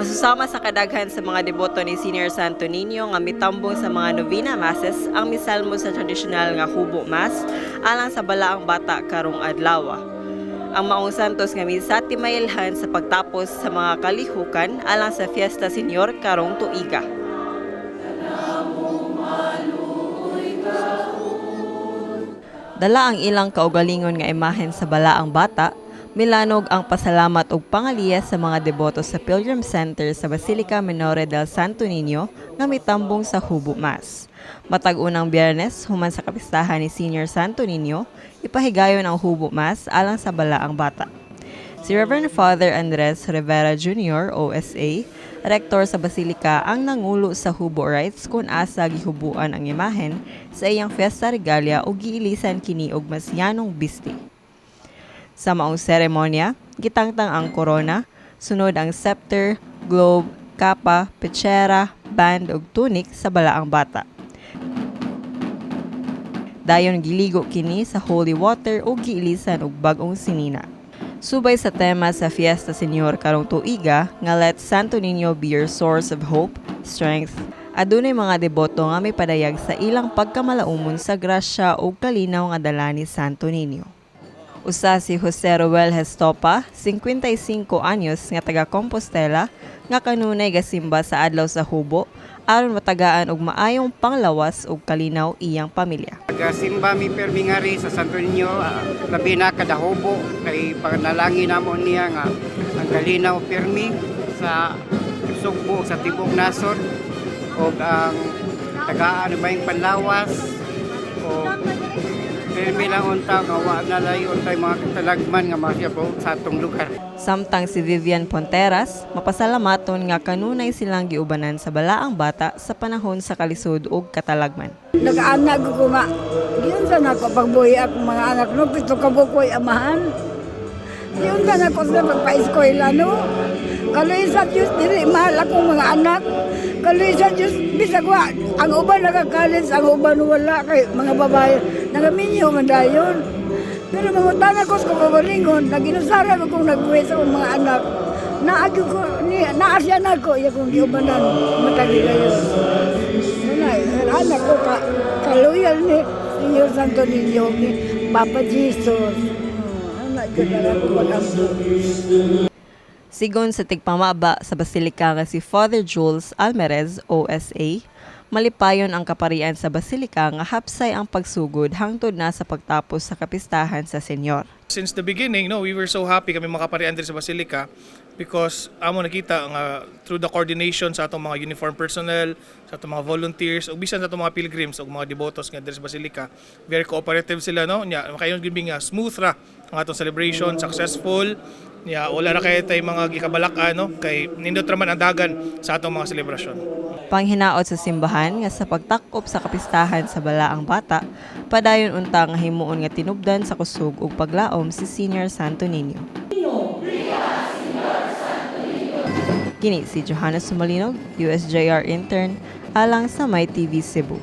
Masusama sa kadaghan sa mga deboto ni Senior Santo Niño nga mitambong sa mga novena masses ang misalmo sa tradisyonal nga hubo mass alang sa balaang bata karong adlaw. Ang maong santos nga misa timayelhan sa pagtapos sa mga kalihukan alang sa Fiesta Senior karong tuiga. Dala ang ilang kaugalingon nga imahen sa balaang bata, milanog ang pasalamat ug pangaliya sa mga deboto sa Pilgrim Center sa Basilica Minore del Santo Niño nga mitambong sa Hubo Mass. Matag unang biyernes, human sa kapistahan ni Senior Santo Niño, ipahigayon ang Hubo Mass alang sa balaang bata. Si Reverend Father Andres Rivera Jr. OSA, rektor sa Basilika ang nangulo sa Hubo Rights kung asa gihubuan ang imahen sa iyang Fiesta Regalia o giilisan kini og masyanong bisti. Sa maong seremonya, gitangtang ang korona, sunod ang scepter, globe, kapa, petsera, band ug tunic sa balaang bata. Dayon giligo kini sa holy water o giilisan og bag-ong sinina. Subay sa tema sa Fiesta Senior karong tuiga nga Let Santo Niño be your source of hope, strength, adunay mga deboto nga may padayag sa ilang pagkamalaumon sa grasya o kalinaw nga dala ni Santo Niño. Usa si Jose Roel Hestopa, 55 anyos nga taga Compostela, nga kanunay gasimba sa adlaw sa Hubo aron matagaan og maayong panglawas og kalinaw iyang pamilya. Simba mi permingari sa Santo Niño, ah, labi na kadahubo kay panalangin namo niya nga ang kalinaw permi sa sugbo sa tibok nasod o ang tagaan ba yung panlawas o permi lang unta nga wa na layo untay mga katalagman nga masyabo sa atong lugar. Samtang si Vivian Ponteras, mapasalamaton nga kanunay silang giubanan sa balaang bata sa panahon sa kalisod ug katalagman. Nag-anak ko nga. Sa nako pagbuhi ako mga anak no, pito ka bukoy amahan. Diyon sa nako sa pagpa-eskwela no. Kaloy sa Diyos, dili mahal akong mga anak. Kaloy sa Diyos, bisag wa. Ang uban nakakalis, ang uban wala kay mga babae. Nagaminyo man dayon. Pero mangutana ko sa kabalingon, naginusara ko kung nagbuhi sa mga anak. Naagyo ko, ni, naasya na ko, iya kong giubanan, matagi kayo. Wala, anak ko, ka, kaluyal ni Señor Santo Niño, ni Papa Jesus. Hmm, Anak ko na ako mag-amdo. Sigon sa tigpamaba sa Basilika nga si Father Jules Almerez, OSA, malipayon ang kaparian sa Basilika nga hapsay ang pagsugod hangtod na sa pagtapos sa kapistahan sa Senyor. Since the beginning, no, we were so happy kami makaparian diri sa Basilica because amo nakita nga through the coordination sa atong mga uniform personnel, sa atong mga volunteers, ug bisan sa atong mga pilgrims ug mga devotos nga diri sa Basilica, very cooperative sila no. Nya makayon gyud nga smooth ra ang atong celebration, successful. Nya wala ra kay tay mga gikabalak no kay nindot ra man ang dagan sa atong mga selebrasyon. Panghinaot sa simbahan nga sa pagtakop sa kapistahan sa balaang bata, padayon unta nga himuon nga tinubdan sa kusog ug paglaom si Senior Santo Niño. Kini si Johannes Sumalinog, USJR intern, alang sa My TV Cebu.